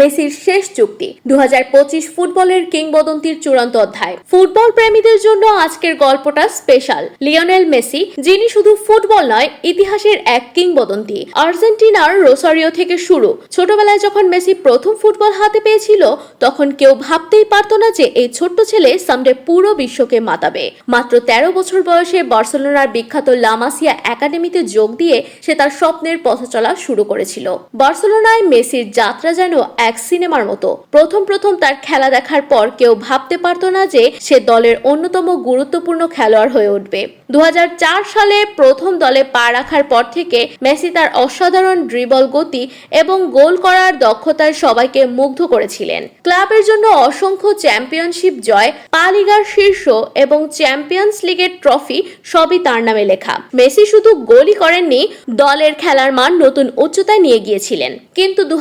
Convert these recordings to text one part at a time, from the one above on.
মেসির শেষ চুক্তি। দু হাজার পঁচিশ ফুটবলের কিংবদন্তির চূড়ান্ত অধ্যায়। ফুটবল প্রেমীদের জন্য আজকের গল্পটা স্পেশাল। লিওনেল মেসি, যিনি শুধু ফুটবল নয়, ইতিহাসের এক কিংবদন্তি। আর্জেন্টিনার রোসারিও থেকে শুরু। ছোটবেলায় যখন মেসি প্রথম ফুটবল হাতে পেয়েছিল, তখন কেউ ভাবতেই পারতো না যে এই ছোট্ট ছেলে সামডে পুরো বিশ্বকে মাতাবে। মাত্র তেরো বছর বয়সে বার্সেলোনার বিখ্যাত লামাসিয়া একাডেমিতে যোগ দিয়ে সে তার স্বপ্নের পথ চলা শুরু করেছিল। বার্সেলোনায় মেসির যাত্রা যেন এক সিনেমার মতো। প্রথম প্রথম তার খেলা দেখার পর কেউ ভাবতে পারতো না যে সে দলের অন্যতম গুরুত্বপূর্ণ খেলোয়াড় হয়ে উঠবে। দু সালে প্রথম দলে পা রাখার পর থেকে মেসি তার অসাধারণ ড্রিবল গতি এবং গোল করার দক্ষতায় সবাইকে মুগ্ধ করেছিলেন। ক্লাবের জন্য অসংখ্য চ্যাম্পিয়নশিপ জয়, পা লিগার শীর্ষ এবং চ্যাম্পিয়ন্স লিগের ট্রফি সবই তার নামে লেখা। মেসি শুধু গোলই করেননি, দলের খেলার মান নতুন উচ্চতায় নিয়ে গিয়েছিলেন। কিন্তু দু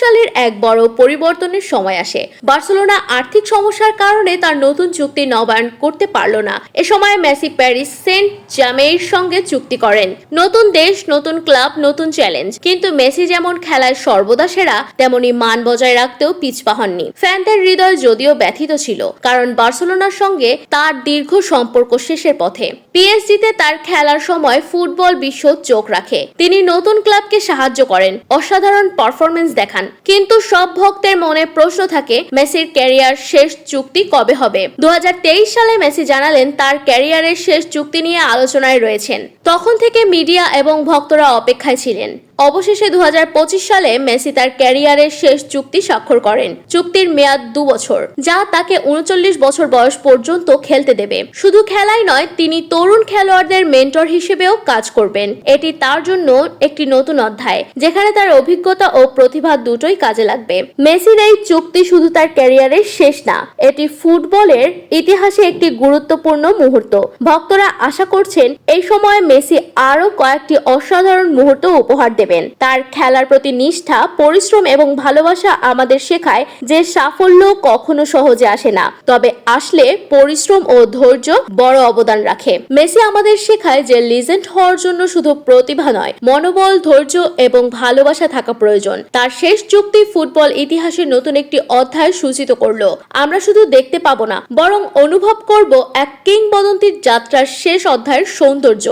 সালের এক বড় পরিবর্তনের সময় আসে। বার্সেলোনা আর্থিক সমস্যার কারণে তার নতুন চুক্তি নবায়ন করতে পারল না। এ সময় মেসি প্যারিস সেন্ট জামেইর সঙ্গে চুক্তি করেন। নতুন দেশ, নতুন ক্লাব, নতুন চ্যালেঞ্জ। কিন্তু মেসি যেমন খেলায় সর্বদা সেরা, তেমনি মান বজায় রাখতেও পিছপা হননি। ফ্যানদের হৃদয় যদিও ব্যথিত ছিল, কারণ বার্সেলোনার সঙ্গে তার দীর্ঘ সম্পর্ক শেষের পথে। পিএসজিতে তার খেলার সময় ফুটবল বিশ্ব চোখ রাখে। তিনি নতুন ক্লাবকে সাহায্য করেন, অসাধারণ পারফরমেন্স দেখান। কিন্তু সব ভক্তের মনে প্রশ্ন থাকে, মেসির ক্যারিয়ার শেষ চুক্তি কবে হবে? দু হাজার তেইশ সালে মেসি জানালেন তার ক্যারিয়ারের শেষ চুক্তি নিয়ে আলোচনায় রয়েছেন। তখন থেকে মিডিয়া এবং ভক্তরা অপেক্ষায় ছিলেন। অবশেষে দু হাজার পঁচিশ সালে মেসি তার ক্যারিয়ারের শেষ চুক্তি স্বাক্ষর করেন। চুক্তির মেয়াদ দু বছর, যা তাকে উনচল্লিশ বছর বয়স পর্যন্ত খেলতে দেবে। শুধু খেলাই নয়, তিনি তরুণ খেলোয়াড়দের মেন্টর হিসেবেও কাজ করবেন। এটি তার জন্য একটি নতুন অধ্যায়, যেখানে তার অভিজ্ঞতা ও প্রতিভা দুটোই কাজে লাগবে। মেসির এই চুক্তি শুধু তার ক্যারিয়ারের শেষ না, এটি ফুটবলের ইতিহাসে একটি গুরুত্বপূর্ণ মুহূর্ত। ভক্তরা আশা করছেন, এই সময় মেসি আরও কয়েকটি অসাধারণ মুহূর্ত উপহার দেবেন। তার খেলার প্রতি নিষ্ঠা, পরিশ্রম এবং ভালোবাসা আমাদের শেখায় যে সাফল্য কখনো সহজে আসে না। তবে আসলে পরিশ্রম ও ধৈর্য বড় অবদান রাখে। মেসি আমাদের শেখায় যে লিজেন্ড হওয়ার জন্য শুধু প্রতিভা নয়, মনোবল, ধৈর্য এবং ভালোবাসা থাকা প্রয়োজন। তার শেষ চুক্তি ফুটবল ইতিহাসে নতুন একটি অধ্যায় সূচিত করল। আমরা শুধু দেখতে পাবো না, বরং অনুভব করব এক কিংবদন্তির যাত্রার শেষ অধ্যায়ের সৌন্দর্য।